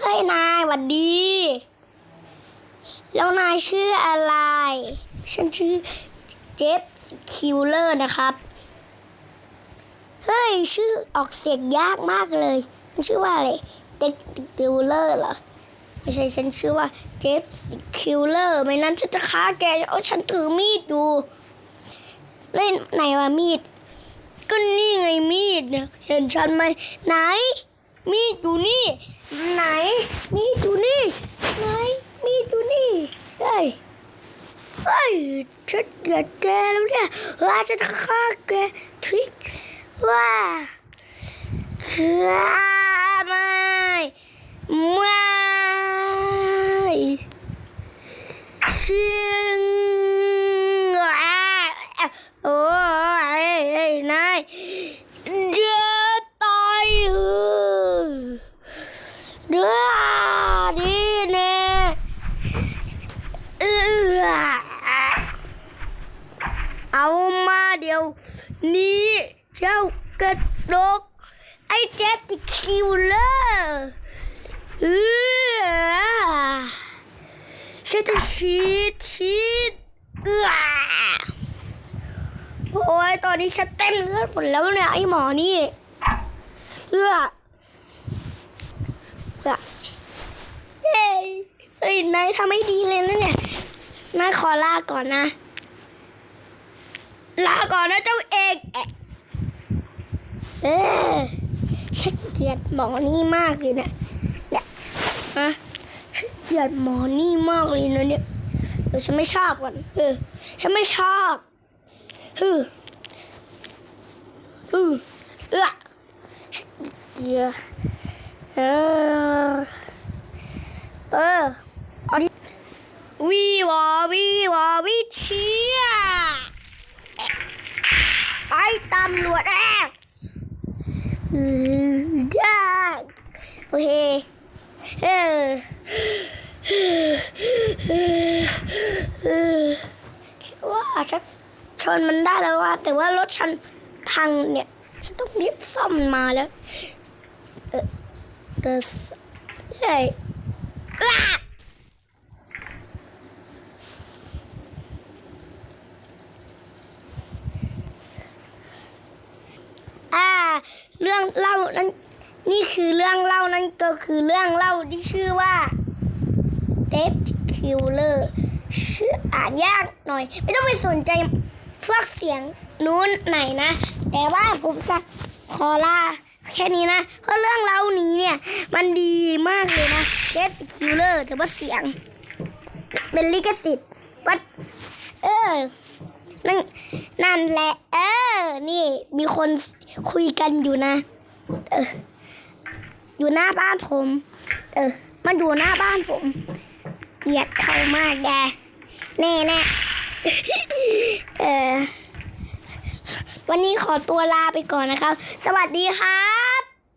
เฮ้ยนายหวัดดี แล้วนายชื่ออะไร ฉันชื่อเจฟคิวเลอร์นะครับ เฮ้ย ชื่อออกเสียงยากมากเลย มันชื่อว่าอะไรเด็กคิวเลอร์เหรอ ไม่ใช่ฉันชื่อว่าเจฟคิวเลอร์ไม่นั้นฉันจะฆ่าแกเอาฉันถือมีดอยู่เล่นไหนวะมีด ก็นี่ไงมีดเนี่ยเห็นฉันไหมไหน มีดอยู่นี่ ไหน มีดอยู่นี่ ไหน มีดอยู่นี่ เฮ้ย เฮ้ยฉันเกลียดแกแล้วเนี่ยว่าจะฆ่าแกทิ้งว่าฆ่าไม่ไม่ชิงอะโอ้ยเอ้ยนายเดือดตายเออเดือดดีแน่เออ เอามาเดี๋ยวนี้เจ้ากระดก ไอ้เจ็ดคิวเลอร์เออฉันจะชีดชีดเออโอ้ยตอนนี้ฉันเต้นเลือดหมดแล้วเนี่ยไอ้หมอนี่เออเออเฮ้ยเฮ้ยนายทำไม่ดีเลยนะเนี่ยนายขอลาก่อนนะ ลาก่อนนะเจ้าเอกเออฉันเกลียดหมอนี่มากเลยนี่ยเนี่ยฮะฉันเกลียดหมอนี่มากเลยนะเนี่ยเออฉันไม่ชอบกันเออฉันไม่ชอบเออเออเออเกลียดเออเออวีวอวีวอวิชีย ไอ้ตำรวจแอกอือได้โอเคเออคิดว่าฉันชนมันได้แล้วว่า แต่ว่ารถฉันพังเนี่ย ฉันต้องรีบซ่อมมาแล้ว เออเดอเฮ้ยอ้า อ่า เรื่องเล่านั้นนี่คือเรื่องเล่านั้นก็คือเรื่องเล่าที่ชื่อว่าเดฟคิลเลอร์ชื่ออ่านยากหน่อย ไม่ต้องไปสนใจพวกเสียงนู้นไหนนะ แต่ว่าผมจะขอลาแค่นี้นะ เพราะเรื่องเล่านี้เนี่ย มันดีมากเลยนะเดฟคิลเลอร์แต่ว่าเสียง เป็นลิขสิทธิ์วัดเออ นั่นนั่นแหละ เออ นี่มีคนคุยกันอยู่นะ เออ อยู่หน้าบ้านผม เออ มันอยู่หน้าบ้านผม เกลียดเขามากแกแน่แน่เออวันนี้ขอตัวลาไปก่อนนะครับ สวัสดีค่ะ